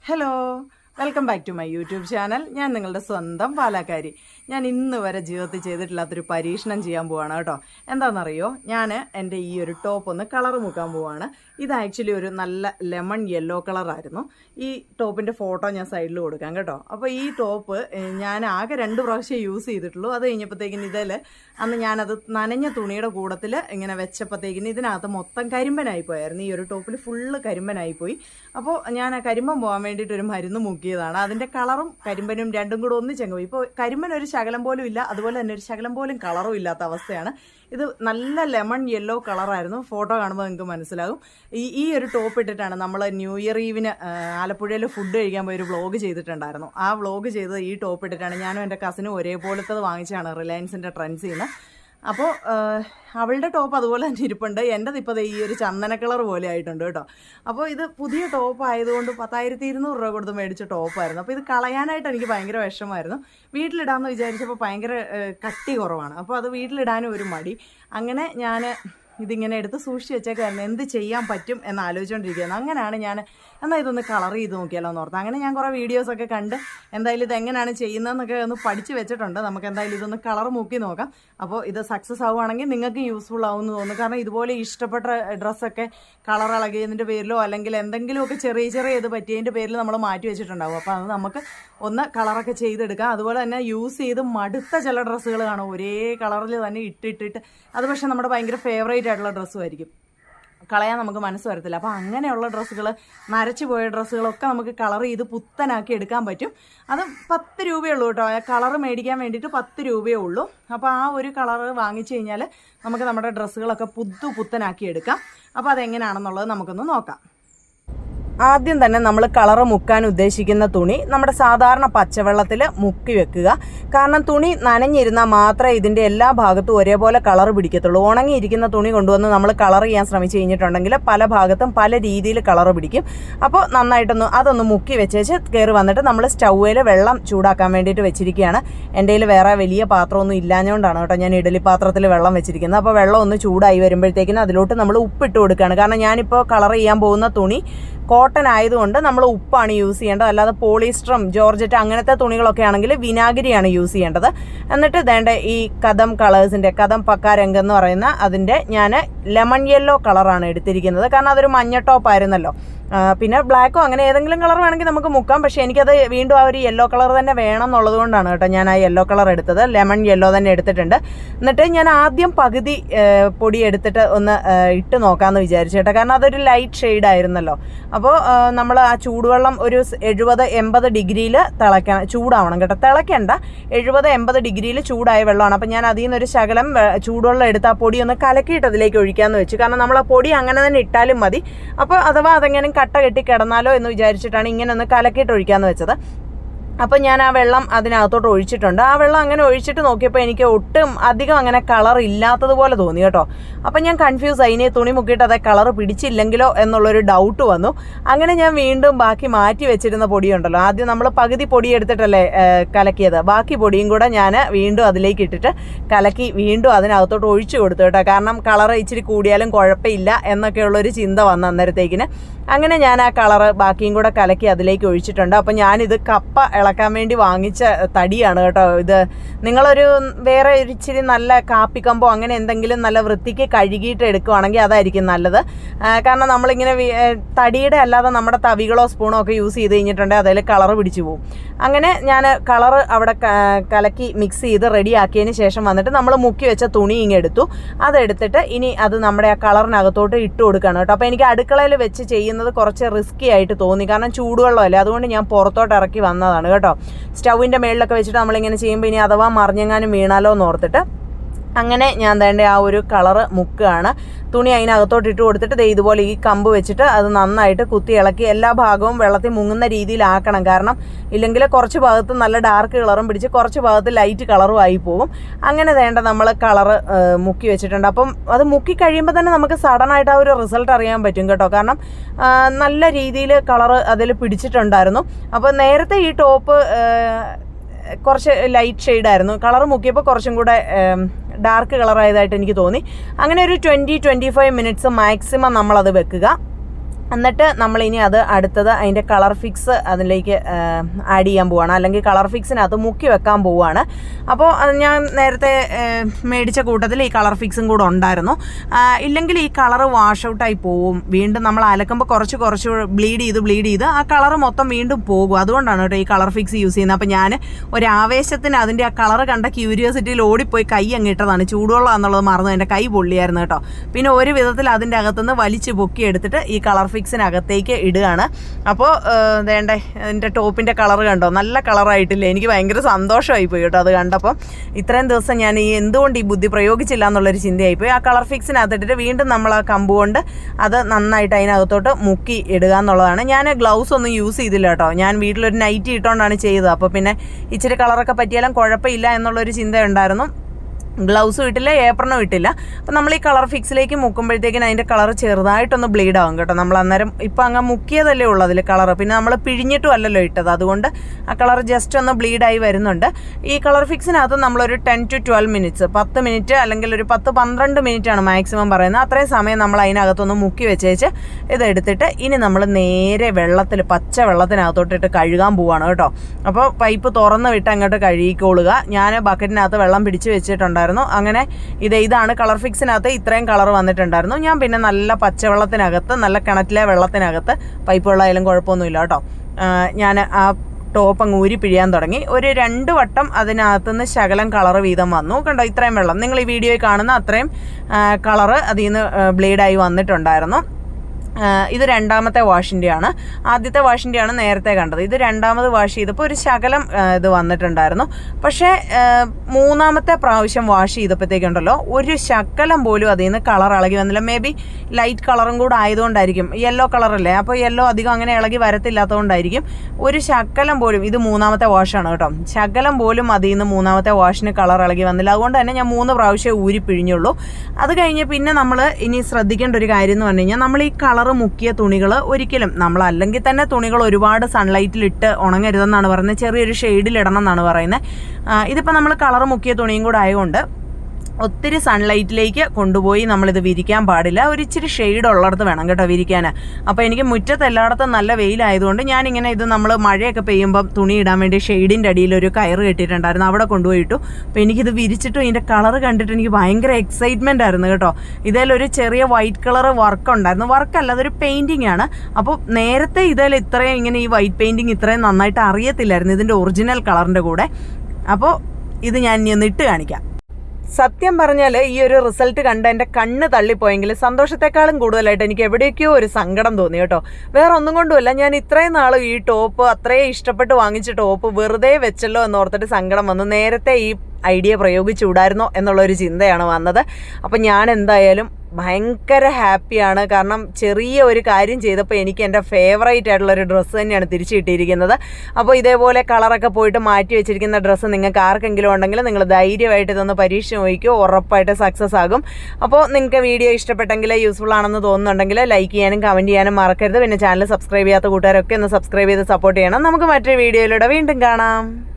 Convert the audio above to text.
Hello. Welcome back to my YouTube channel ഞാൻ നിങ്ങളുടെ സ്വന്തം പാലക്കാരി. ഞാൻ ഇന്ന് വരെ ജീവിതത്തിൽ ചെയ്തിട്ടില്ലാത്തൊരു പരീക്ഷണം ചെയ്യാൻ പോവാണ് കേട്ടോ. എന്താണെന്നറിയോ? ഞാൻ എന്റെ ഈ ഒരു ടോപ്പ് ഒന്ന് കളർ മുക്കാൻ പോവാണ്. ഇത് ആക്ച്വലി ഒരു നല്ല ലെമൺ യെല്ലോ കളറായിരുന്നു ഈ ടോപ്പിന്റെ ഫോട്ടോ ഞാൻ സൈഡിൽ കൊടുക്കാം കേട്ടോ. അപ്പോൾ ഈ ടോപ്പ് ഞാൻ ആകെ രണ്ട് പ്രാവശ്യം യൂസ് ചെയ്തിട്ടുള്ളൂ. അത് കഴിഞ്ഞപ്പോഴത്തേക്കിന് ഇതിൽ അന്ന് ഞാനത് നനഞ്ഞ തുണിയുടെ കൂടത്തിൽ ഇങ്ങനെ വെച്ചപ്പോഴത്തേക്കിന് ഇതിനകത്ത് മൊത്തം കരിമ്പനായി പോയായിരുന്നു. ഈ ഒരു ടോപ്പിൽ ഫുള്ള് കരിമ്പനായി പോയി. അപ്പോൾ ഞാൻ ആ കരിമ്പൻ പോകാൻ വേണ്ടിയിട്ട് ഒരു മരുന്ന് മുക്കിയതാണ്. അതിന്റെ കളറും കരിമ്പനും രണ്ടും കൂടെ ഒന്നിച്ചങ്ങ് പോയി. ഇപ്പോൾ കരിമ്പൻ ഒരു ശകലം പോലും ഇല്ല അതുപോലെ തന്നെ ഒരു ശകലം പോലും കളറും ഇല്ലാത്ത അവസ്ഥയാണ്. ഇത് നല്ല ലെമൺ യെല്ലോ കളറായിരുന്നു. ഫോട്ടോ കാണുമ്പോൾ നിങ്ങൾക്ക് മനസ്സിലാകും. ഈ ഈ ഒരു ടോപ്പ് ഇട്ടിട്ടാണ് നമ്മൾ ന്യൂ ഇയർ ഈവിന് ആലപ്പുഴയിൽ ഫുഡ് കഴിക്കാൻ പോയി ഒരു വ്ളോഗ് ചെയ്തിട്ടുണ്ടായിരുന്നു. ആ വ്ളോഗ് ചെയ്തത് ഈ ടോപ്പ് ഇട്ടിട്ടാണ് ഞാനും എന്റെ കസിനും ഒരേപോലത്തത് വാങ്ങിച്ചാണ് റിലയൻസിന്റെ ട്രെൻഡ്സിൽ നിന്ന് അപ്പോൾ അവളുടെ ടോപ്പ് അതുപോലെ തന്നെ ഇരിപ്പുണ്ട്. എന്റെത് ഇപ്പോൾ ഈ ഒരു ചന്ദന കളർ പോലെ ആയിട്ടുണ്ട് കേട്ടോ. അപ്പോൾ ഇത് പുതിയ ടോപ്പ് ആയതുകൊണ്ട് പത്തായിരത്തി ഇരുന്നൂറ് രൂപ കൊടുത്ത് മേടിച്ച ടോപ്പായിരുന്നു അപ്പോൾ ഇത് കളയാനായിട്ട് എനിക്ക് ഭയങ്കര വിഷമമായിരുന്നു. വീട്ടിലിടാമെന്ന് വിചാരിച്ചപ്പോൾ ഭയങ്കര കട്ടി കുറവാണ്. അപ്പോൾ അത് വീട്ടിലിടാനും ഒരു മടി. അങ്ങനെ ഞാൻ ഇതിങ്ങനെ എടുത്ത് സൂക്ഷിച്ച് വെച്ചേക്കായിരുന്നു എന്ത് ചെയ്യാൻ പറ്റും എന്ന് ആലോചിച്ചുകൊണ്ടിരിക്കുന്നത് അങ്ങനെയാണ് ഞാൻ എന്നാൽ ഇതൊന്ന് കളർ ചെയ്ത് നോക്കിയാലോ എന്ന് ഓർത്ത്. അങ്ങനെ ഞാൻ കുറേ വീഡിയോസൊക്കെ കണ്ട് എന്തായാലും ഇത് എങ്ങനെയാണ് ചെയ്യുന്നതെന്നൊക്കെ ഒന്ന് പഠിച്ച് വെച്ചിട്ടുണ്ട്. നമുക്ക് എന്തായാലും ഇതൊന്ന് കളർ മുക്കി നോക്കാം. അപ്പോൾ ഇത് സക്സസ് ആവുകയാണെങ്കിൽ നിങ്ങൾക്ക് യൂസ്ഫുൾ ആവുമെന്ന് തോന്നുന്നു. കാരണം ഇതുപോലെ ഇഷ്ടപ്പെട്ട ഡ്രസ്സൊക്കെ കളർ ഇളകിയതിന്റെ പേരിലോ അല്ലെങ്കിൽ എന്തെങ്കിലുമൊക്കെ ചെറിയ ചെറിയ ഇത് പറ്റിയതിന്റെ പേരിൽ നമ്മൾ മാറ്റി വെച്ചിട്ടുണ്ടാവും. അപ്പോൾ അത് നമുക്ക് ഒന്ന് കളറൊക്കെ ചെയ്തെടുക്കാം. അതുപോലെ തന്നെ യൂസ് ചെയ്ത് മടുത്ത ചില ഡ്രസ്സുകൾ കാണും. ഒരേ കളറിൽ തന്നെ ഇട്ടിട്ടിട്ട്. അത് പക്ഷേ നമ്മുടെ ഭയങ്കര ഫേവറേറ്റ് ആയിട്ടുള്ള ഡ്രസ്സും ആയിരിക്കും. കളയാൻ നമുക്ക് മനസ്സ് വരത്തില്ല. അപ്പോൾ അങ്ങനെയുള്ള ഡ്രസ്സുകൾ നരച്ചു പോയ ഡ്രസ്സുകളൊക്കെ നമുക്ക് കളർ ചെയ്ത് പുത്തനാക്കി എടുക്കാൻ പറ്റും. അത് പത്ത് രൂപയേ ഉള്ളൂ കേട്ടോ. കളർ മേടിക്കാൻ വേണ്ടിയിട്ട് പത്ത് രൂപയേ ഉള്ളൂ. അപ്പോൾ ആ ഒരു കളർ വാങ്ങിച്ചു കഴിഞ്ഞാൽ നമുക്ക് നമ്മുടെ ഡ്രസ്സുകളൊക്കെ പുതു പുത്തനാക്കി എടുക്കാം. അപ്പോൾ അതെങ്ങനെയാണെന്നുള്ളത് നമുക്കൊന്ന് നോക്കാം. ആദ്യം തന്നെ നമ്മൾ കളർ മുക്കാൻ ഉദ്ദേശിക്കുന്ന തുണി നമ്മുടെ സാധാരണ പച്ചവെള്ളത്തിൽ മുക്കി വെക്കുക. കാരണം തുണി നനഞ്ഞിരുന്നാൽ മാത്രമേ ഇതിന്റെ എല്ലാ ഭാഗത്തും ഒരേപോലെ കളർ പിടിക്കത്തുള്ളൂ. ഉണങ്ങിയിരിക്കുന്ന തുണി കൊണ്ടുവന്ന് നമ്മൾ കളർ ചെയ്യാൻ ശ്രമിച്ചു കഴിഞ്ഞിട്ടുണ്ടെങ്കിൽ പല ഭാഗത്തും പല രീതിയിൽ കളർ പിടിക്കും. അപ്പോൾ നന്നായിട്ടൊന്ന് അതൊന്ന് മുക്കി വെച്ചേച്ച് കയറി വന്നിട്ട് നമ്മൾ സ്റ്റൗവിൽ വെള്ളം ചൂടാക്കാൻ വേണ്ടിയിട്ട് വെച്ചിരിക്കുകയാണ്. എന്റെ കയ്യിൽ വേറെ വലിയ പാത്രമൊന്നും ഇല്ലാഞ്ഞുകൊണ്ടാണ് കേട്ടോ ഞാൻ ഇഡലി പാത്രത്തിൽ വെള്ളം വെച്ചിരിക്കുന്നത്. അപ്പോൾ വെള്ളം ഒന്ന് ചൂടായി വരുമ്പോഴത്തേക്കിനും അതിലോട്ട് നമ്മൾ ഉപ്പിട്ട് കൊടുക്കുകയാണ്. കാരണം ഞാനിപ്പോൾ കളർ ചെയ്യാൻ പോകുന്ന തുണി കോട്ടൺ ആയതുകൊണ്ട് നമ്മൾ ഉപ്പാണ് യൂസ് ചെയ്യേണ്ടത്. അല്ലാതെ പോളിസ്റ്ററും ജോർജറ്റ് അങ്ങനത്തെ തുണികളൊക്കെ ആണെങ്കിൽ വിനാഗിരിയാണ് യൂസ് ചെയ്യേണ്ടത്. എന്നിട്ട് വേണ്ട ഈ കഥം കളേഴ്സിന്റെ കഥം പക്ക രംഗം എന്ന് പറയുന്ന അതിന്റെ ഞാൻ ലെമൺ യെല്ലോ കളറാണ് എടുത്തിരിക്കുന്നത്. കാരണം അതൊരു മഞ്ഞ ടോപ്പ് ആയിരുന്നല്ലോ. പിന്നെ ബ്ലാക്കോ അങ്ങനെ ഏതെങ്കിലും കളർ വേണമെങ്കിൽ നമുക്ക് മുക്കാം. പക്ഷേ എനിക്കത് വീണ്ടും ആ ഒരു യെല്ലോ കളർ തന്നെ വേണം എന്നുള്ളത് കൊണ്ടാണ് കേട്ടോ ഞാൻ ആ യെല്ലോ കളർ എടുത്തത്. ലെമൺ യെല്ലോ തന്നെ എടുത്തിട്ടുണ്ട്. എന്നിട്ട് ഞാൻ ആദ്യം പകുതി പൊടി എടുത്തിട്ട് ഒന്ന് ഇട്ട് നോക്കാമെന്ന് വിചാരിച്ചു കേട്ടോ. കാരണം അതൊരു ലൈറ്റ് ഷെയ്ഡ് ആയിരുന്നല്ലോ. അപ്പോൾ നമ്മൾ ആ ചൂടുവെള്ളം ഒരു എഴുപത് എൺപത് ഡിഗ്രിയിൽ തിളയ്ക്കണം ചൂടാവണം കേട്ടോ. തിളയ്ക്കേണ്ട. എഴുപത് എൺപത് ഡിഗ്രിയിൽ ചൂടായ വെള്ളമാണ്. അപ്പോൾ ഞാൻ അതിൽ നിന്നൊരു ശകലം ചൂടുവെള്ളം എടുത്ത് ആ പൊടി ഒന്ന് കലക്കിയിട്ട് അതിലേക്ക് ഒഴിക്കാമെന്ന് വെച്ചു. കാരണം നമ്മൾ ആ പൊടി അങ്ങനെ തന്നെ ഇട്ടാലും മതി. അപ്പോൾ അഥവാ അതെങ്ങനെ കട്ട കെട്ടി കിടന്നാലോ എന്ന് വിചാരിച്ചിട്ടാണ് ഇങ്ങനെ ഒന്ന് കലക്കിയിട്ട് ഒഴിക്കാമെന്ന് വെച്ചത്. അപ്പം ഞാൻ ആ വെള്ളം അതിനകത്തോട്ട് ഒഴിച്ചിട്ടുണ്ട്. ആ വെള്ളം അങ്ങനെ ഒഴിച്ചിട്ട് നോക്കിയപ്പോൾ എനിക്ക് ഒട്ടും അധികം അങ്ങനെ കളർ ഇല്ലാത്തതുപോലെ തോന്നി കേട്ടോ. അപ്പം ഞാൻ കൺഫ്യൂസ് ആയി. ഇനി തുണി മുക്കിയിട്ട് അതേ കളർ പിടിച്ചില്ലെങ്കിലോ എന്നുള്ളൊരു ഡൗട്ട് വന്നു. അങ്ങനെ ഞാൻ വീണ്ടും ബാക്കി മാറ്റി വെച്ചിരുന്ന പൊടിയുണ്ടല്ലോ. ആദ്യം നമ്മൾ പകുതി പൊടി എടുത്തിട്ടല്ലേ കലക്കിയത്. ബാക്കി പൊടിയും കൂടെ ഞാൻ വീണ്ടും അതിലേക്ക് ഇട്ടിട്ട് കലക്കി വീണ്ടും അതിനകത്തോട്ട് ഒഴിച്ചു കൊടുത്തു കേട്ടോ. കാരണം കളർ ഇച്ചിരി കൂടിയാലും കുഴപ്പമില്ല എന്നൊക്കെയുള്ളൊരു ചിന്ത വന്ന അന്നേരത്തേക്കിന്. അങ്ങനെ ഞാൻ ആ കളർ ബാക്കിയും കൂടെ കലക്കി അതിലേക്ക് ഒഴിച്ചിട്ടുണ്ട്. അപ്പം ഞാനിത് കപ്പ ഇളക്കാൻ വേണ്ടി വാങ്ങിച്ച തടിയാണ് കേട്ടോ ഇത്. നിങ്ങളൊരു വേറെ ഇച്ചിരി നല്ല കാപ്പിക്കമ്പോ അങ്ങനെ എന്തെങ്കിലും നല്ല വൃത്തിക്ക് കഴുകിയിട്ട് എടുക്കുവാണെങ്കിൽ അതായിരിക്കും നല്ലത്. കാരണം നമ്മളിങ്ങനെ തടിയുടെ അല്ലാതെ നമ്മുടെ തവികളോ സ്പൂണോ ഒക്കെ യൂസ് ചെയ്ത് കഴിഞ്ഞിട്ടുണ്ടെങ്കിൽ അതിൽ കളറ് പിടിച്ചു പോകും അങ്ങനെ ഞാൻ കളറ് അവിടെ കലക്കി മിക്സ് ചെയ്ത് റെഡിയാക്കിയതിന് ശേഷം വന്നിട്ട് നമ്മൾ മുക്കി വെച്ച തുണി ഇങ്ങ് എടുത്തു. അതെടുത്തിട്ട് ഇനി അത് നമ്മുടെ ആ കളറിനകത്തോട്ട് ഇട്ട് കൊടുക്കണം കേട്ടോ. അപ്പോൾ എനിക്ക് അടുക്കളയിൽ വെച്ച് ചെയ്യുന്നത് കുറച്ച് റിസ്ക്കി ആയിട്ട് തോന്നി. കാരണം ചൂടുവെള്ളമല്ലേ? അതുകൊണ്ട് ഞാൻ പുറത്തോട്ട് ഇറക്കി വന്നതാണ് കേട്ടോ. സ്റ്റൗവിന്റെ മേളിലൊക്കെ വെച്ചിട്ട് നമ്മളിങ്ങനെ ചെയ്യുമ്പോൾ ഇനി അഥവാ മറിഞ്ഞെങ്ങാനും വീണാലോ എന്ന് ഓർത്തിട്ട് അങ്ങനെ ഞാൻ തേണ്ട ആ ഒരു കളറ് മുക്കുകയാണ് തുണി അതിനകത്തോട്ട് ഇട്ട് കൊടുത്തിട്ട് ദേ ഇതുപോലെ ഈ കമ്പ് വെച്ചിട്ട് അത് നന്നായിട്ട് കുത്തി ഇളക്കി എല്ലാ ഭാഗവും വെള്ളത്തിൽ മുങ്ങുന്ന രീതിയിലാക്കണം. കാരണം ഇല്ലെങ്കിൽ കുറച്ച് ഭാഗത്ത് നല്ല ഡാർക്ക് കളറും പിടിച്ച് കുറച്ച് ഭാഗത്ത് ലൈറ്റ് കളറും ആയി പോകും അങ്ങനെ വേണ്ട നമ്മൾ കളറ് മുക്കി വെച്ചിട്ടുണ്ട്. അപ്പം അത് മുക്കി കഴിയുമ്പോൾ തന്നെ നമുക്ക് സഡൻ ആയിട്ട് ആ ഒരു റിസൾട്ട് അറിയാൻ പറ്റും കേട്ടോ. കാരണം നല്ല രീതിയിൽ കളറ് അതിൽ പിടിച്ചിട്ടുണ്ടായിരുന്നു. അപ്പോൾ നേരത്തെ ഈ ടോപ്പ് കുറച്ച് ലൈറ്റ് ഷെയ്ഡായിരുന്നു കളർ മുക്കിയപ്പോൾ കുറച്ചും കൂടെ ഡാർക്ക് കളറായതായിട്ട് എനിക്ക് തോന്നി. അങ്ങനെ ഒരു twenty twenty five minutes maximum നമ്മളത് വെക്കുക. എന്നിട്ട് ഇനി അത് അടുത്തത് അതിന്റെ കളർ ഫിക്സ് അതിലേക്ക് ആഡ് ചെയ്യാൻ പോവാണ്. അല്ലെങ്കിൽ കളർ ഫിക്സിനകത്ത് മുക്കി വെക്കാൻ പോവുകയാണ് അപ്പോൾ ഞാൻ നേരത്തെ മേടിച്ച കൂട്ടത്തിൽ ഈ കളർ ഫിക്സും കൂടെ ഉണ്ടായിരുന്നു. ഇല്ലെങ്കിൽ ഈ കളർ വാഷ് ഔട്ടായി പോവും. വീണ്ടും നമ്മൾ അലക്കുമ്പോൾ കുറച്ച് കുറച്ച് ബ്ലീഡ് ചെയ്ത് ബ്ലീഡ് ചെയ്ത് ആ കളർ മൊത്തം വീണ്ടും പോകും. അതുകൊണ്ടാണ് കേട്ടോ ഈ കളർ ഫിക്സ് യൂസ് ചെയ്യുന്നത്. അപ്പോൾ ഞാൻ ഒരു ആവേശത്തിന് അതിന്റെ ആ കളർ കണ്ട ക്യൂരിയോസിറ്റിയിൽ ഓടിപ്പോയി കൈ അങ്ങ് ഇട്ടതാണ്. ചൂടുവെള്ളം എന്നുള്ളത് മറന്നു. എന്റെ കൈ പൊള്ളിയായിരുന്നു കേട്ടോ. പിന്നെ ഒരു വിധത്തിൽ അതിന്റെ അകത്തുനിന്ന് വലിച്ച് പൊക്കി എടുത്തിട്ട് ഈ കളർ ഫിക്സിനകത്തേക്ക് ഇടുകയാണ്. അപ്പോൾ വേണ്ടേ അതിന്റെ ടോപ്പിന്റെ കളർ കണ്ടോ? നല്ല കളറായിട്ടില്ല. എനിക്ക് ഭയങ്കര സന്തോഷമായി പോയി കേട്ടോ അത് കണ്ടപ്പോൾ ഇത്രയും ദിവസം ഞാൻ ഈ എന്തുകൊണ്ട് ഈ ബുദ്ധി പ്രയോഗിച്ചില്ല എന്നുള്ളൊരു ചിന്തയായിപ്പോയി. ആ കളർ ഫിക്സിനകത്തിട്ടിട്ട് വീണ്ടും നമ്മൾ ആ കമ്പ് കൊണ്ട് അത് നന്നായിട്ട് അതിനകത്തോട്ട് മുക്കി ഇടുക എന്നുള്ളതാണ്. ഞാൻ ഗ്ലൗസ് ഒന്നും യൂസ് ചെയ്തില്ല കേട്ടോ. ഞാൻ വീട്ടിലൊരു നൈറ്റി ഇട്ടുകൊണ്ടാണ് ചെയ്തത്. അപ്പോൾ പിന്നെ ഇച്ചിരി കളറൊക്കെ പറ്റിയാലും കുഴപ്പമില്ല എന്നുള്ളൊരു ചിന്തയുണ്ടായിരുന്നു. ഗ്ലൗസും ഇട്ടില്ല ഏപ്രണും ഇട്ടില്ല. അപ്പം നമ്മൾ ഈ കളർ ഫിക്സിലേക്ക് മുക്കുമ്പോഴത്തേക്കിന് അതിന്റെ കളർ ചെറുതായിട്ടൊന്ന് ബ്ലീഡ് ആകും കേട്ടോ. നമ്മൾ അന്നേരം ഇപ്പം അങ്ങ് മുക്കിയതല്ലേ ഉള്ളൂ അതിൽ കളർ പിന്നെ നമ്മൾ പിഴിഞ്ഞിട്ടും അല്ലല്ലോ ഇട്ടത്. അതുകൊണ്ട് ആ കളർ ജസ്റ്റ് ഒന്ന് ബ്ലീഡായി വരുന്നുണ്ട്. ഈ കളർ ഫിക്സിനകത്ത് നമ്മളൊരു ടെൻ ടു ട്വൽവ് മിനിറ്റ്സ് പത്ത് മിനിറ്റ് അല്ലെങ്കിൽ ഒരു പത്ത് പന്ത്രണ്ട് മിനിറ്റ് ആണ് മാക്സിമം പറയുന്നത്. അത്രയും സമയം നമ്മൾ അതിനകത്തൊന്ന് മുക്കി വെച്ചേച്ച് ഇതെടുത്തിട്ട് ഇനി നമ്മൾ നേരെ വെള്ളത്തിൽ പച്ച വെള്ളത്തിനകത്തോട്ടിട്ട് കഴുകാൻ പോവാണ് കേട്ടോ. അപ്പോൾ പൈപ്പ് തുറന്ന് വിട്ട് അങ്ങോട്ട് കഴുകിക്കൊള്ളുക ഞാൻ ബക്കറ്റിനകത്ത് വെള്ളം പിടിച്ച് വെച്ചിട്ടുണ്ടായിരുന്നു. അങ്ങനെ ഇത് ഇതാണ് കളർ ഫിക്സിനകത്ത് ഇത്രയും കളർ വന്നിട്ടുണ്ടായിരുന്നു. ഞാൻ പിന്നെ നല്ല പച്ചവെള്ളത്തിനകത്ത് നല്ല കിണറ്റിലെ വെള്ളത്തിനകത്ത് പൈപ്പ് വെള്ളമായാലും കുഴപ്പമൊന്നുമില്ല കേട്ടോ. ഞാൻ ആ ടോപ്പ് അങ്ങ് ഊരി പിഴിയാൻ തുടങ്ങി. ഒരു രണ്ട് വട്ടം അതിനകത്തുനിന്ന് ശകലം കളർ വീതം വന്നു. കണ്ടോ ഇത്രയും വെള്ളം. നിങ്ങൾ ഈ വീഡിയോയിൽ കാണുന്ന അത്രയും കളറ് അതിൽ നിന്ന് ബ്ലീഡായി വന്നിട്ടുണ്ടായിരുന്നു. ഇത് രണ്ടാമത്തെ വാഷിന്റെയാണ് ആദ്യത്തെ വാഷിന്റെയാണ് നേരത്തെ കണ്ടത്. ഇത് രണ്ടാമത് വാഷ് ചെയ്തപ്പോൾ ഒരു ശകലം ഇത് വന്നിട്ടുണ്ടായിരുന്നു. പക്ഷേ മൂന്നാമത്തെ പ്രാവശ്യം വാഷ് ചെയ്തപ്പോഴത്തേക്കുണ്ടല്ലോ ഒരു ശകലം പോലും അതിൽ നിന്ന് കളർ ഇളകി വന്നില്ല. മേ ബി ലൈറ്റ് കളറും കൂടെ ആയതുകൊണ്ടായിരിക്കും. യെല്ലോ കളറല്ലേ അപ്പോൾ യെല്ലോ അധികം അങ്ങനെ ഇളകി വരത്തില്ലാത്തതുകൊണ്ടായിരിക്കും. ഒരു ശകലം പോലും ഇത് മൂന്നാമത്തെ വാഷാണ് കേട്ടോ. ശകലം പോലും അതിൽ നിന്ന് മൂന്നാമത്തെ വാഷിന് കളർ ഇളകി വന്നില്ല. അതുകൊണ്ട് തന്നെ ഞാൻ മൂന്ന് പ്രാവശ്യം ഊരി പിഴിഞ്ഞുള്ളൂ. അത് കഴിഞ്ഞ് പിന്നെ നമ്മൾ ഇനി ശ്രദ്ധിക്കേണ്ട ഒരു കാര്യം എന്ന് പറഞ്ഞു കഴിഞ്ഞാൽ നമ്മൾ ഈ കളർ മുക്കിയ തുണികൾ ഒരിക്കലും നമ്മൾ അല്ലെങ്കിൽ തന്നെ തുണികൾ ഒരുപാട് സൺലൈറ്റിലിട്ട് ഉണങ്ങരുതെന്നാണ് പറയുന്നത്. ചെറിയൊരു ഷെയ്ഡിലിടണം എന്നാണ് പറയുന്നത്. ഇതിപ്പോൾ നമ്മൾ കളർ മുക്കിയ തുണിയും കൂടെ ആയതുകൊണ്ട് ഒത്തിരി സൺലൈറ്റിലേക്ക് കൊണ്ടുപോയി നമ്മളിത് വിരിക്കാൻ പാടില്ല. ഒരു ഇച്ചിരി ഷെയ്ഡ് ഉള്ളിടത്ത് വേണം കേട്ടോ വിരിക്കാൻ. അപ്പോൾ എനിക്ക് മുറ്റത്ത് എല്ലായിടത്തും നല്ല വെയിലായതുകൊണ്ട് ഞാനിങ്ങനെ ഇത് നമ്മൾ മഴയൊക്കെ പെയ്യുമ്പം തുണി ഇടാൻ വേണ്ടി ഷെയ്ഡിന്റെ അടിയിൽ ഒരു കയറ് കെട്ടിയിട്ടുണ്ടായിരുന്നു. അവിടെ കൊണ്ടുപോയിട്ടു. അപ്പോൾ എനിക്കിത് വിരിച്ചിട്ടും ഇതിന്റെ കളർ കണ്ടിട്ട് എനിക്ക് ഭയങ്കര എക്സൈറ്റ്മെന്റ് ആയിരുന്നു കേട്ടോ. ഇതിലൊരു ചെറിയ വൈറ്റ് കളർ വർക്ക് ഉണ്ടായിരുന്നു. വർക്കല്ല അതൊരു പെയിന്റിംഗ് ആണ്. അപ്പോൾ നേരത്തെ ഇതിൽ ഇത്രയും ഇങ്ങനെ ഈ വൈറ്റ് പെയിന്റിങ് ഇത്രയും നന്നായിട്ട് അറിയത്തില്ലായിരുന്നു ഇതിന്റെ ഒറിജിനൽ കളറിന്റെ കൂടെ. അപ്പോൾ ഇത് ഞാൻ ഇനി ഒന്ന് ഇട്ട് കാണിക്കാം. സത്യം പറഞ്ഞാൽ ഈ ഒരു റിസൾട്ട് കണ്ട് എന്റെ കണ്ണ് തള്ളിപ്പോയെങ്കിൽ സന്തോഷത്തെക്കാളും കൂടുതലായിട്ട് എനിക്ക് എവിടെയൊക്കെയോ ഒരു സങ്കടം തോന്നി കേട്ടോ. വേറെ ഒന്നും കൊണ്ടുമല്ല ഞാൻ ഇത്രയും നാൾ ഈ ടോപ്പ് അത്രയും ഇഷ്ടപ്പെട്ട് വാങ്ങിച്ച ടോപ്പ് വെറുതെ വെച്ചല്ലോ എന്ന് ഓർത്തിട്ട് സങ്കടം വന്നു. നേരത്തെ ഈ ഐഡിയ പ്രയോഗിച്ചു പ്രയോഗിച്ചുകൂടായിരുന്നോ എന്നുള്ളൊരു ചിന്തയാണ് വന്നത്. അപ്പം ഞാൻ എന്തായാലും ഭയങ്കര ഹാപ്പിയാണ്. കാരണം ചെറിയ ഒരു കാര്യം ചെയ്തപ്പോൾ എനിക്ക് എന്റെ ഫേവറേറ്റ് ആയിട്ടുള്ള ഒരു ഡ്രസ്സ് തന്നെയാണ് തിരിച്ചു കിട്ടിയിരിക്കുന്നത്. അപ്പോൾ ഇതേപോലെ കളറൊക്കെ പോയിട്ട് മാറ്റി വെച്ചിരിക്കുന്ന ഡ്രസ്സ് നിങ്ങൾക്ക് ആർക്കെങ്കിലും ഉണ്ടെങ്കിൽ നിങ്ങൾ ധൈര്യമായിട്ട് ഇതൊന്ന് പരീക്ഷ നോക്കിയോ ഉറപ്പായിട്ട് സക്സസ് ആകും. അപ്പോൾ നിങ്ങൾക്ക് വീഡിയോ ഇഷ്ടപ്പെട്ടെങ്കിൽ യൂസ്ഫുൾ ആണെന്ന് തോന്നുന്നുണ്ടെങ്കിൽ ലൈക്ക് ചെയ്യാനും കമന്റ് ചെയ്യാനും മറക്കരുത്. പിന്നെ ചാനൽ സബ്സ്ക്രൈബ് ചെയ്യാത്ത കൂട്ടുകാരൊക്കെ ഒന്ന് സബ്സ്ക്രൈബ് ചെയ്ത് സപ്പോർട്ട് ചെയ്യണം. നമുക്ക് മറ്റൊരു വീഡിയോയിലൂടെ വീണ്ടും കാണാം.